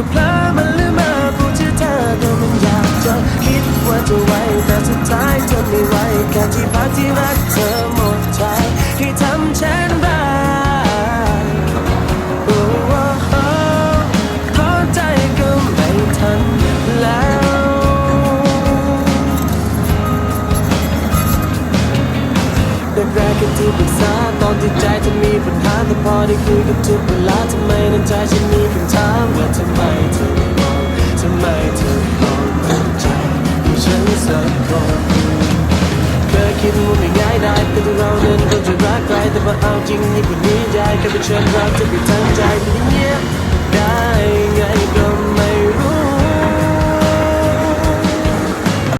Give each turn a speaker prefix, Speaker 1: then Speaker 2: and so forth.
Speaker 1: ก็เพลอมันลืมมาพูดชื่อเธอก็มันอยากจะคิดว่าจะไหวแต่สุดท้ายจนไม่ไหวแค่ที่พักที่รักเธอหมดใจที่ทำเช่นไร้ายโอ้โหขอใจก็ไม่ทันแล้วแรกๆกันที่ปรึกษาตอนที่ใจจะมีปัญหาแต่พอได้คุยกันทุกเวลาทำไมในใจฉันมี คิดว่าไม่ง่ายได้แต่ที่เราเดินก็จะรักใครแต่พอเอาจริงยิ่งกว่านี้ใจแค่เป็นเชิญรักจะไปทั้งใจไม่ได้เงียบ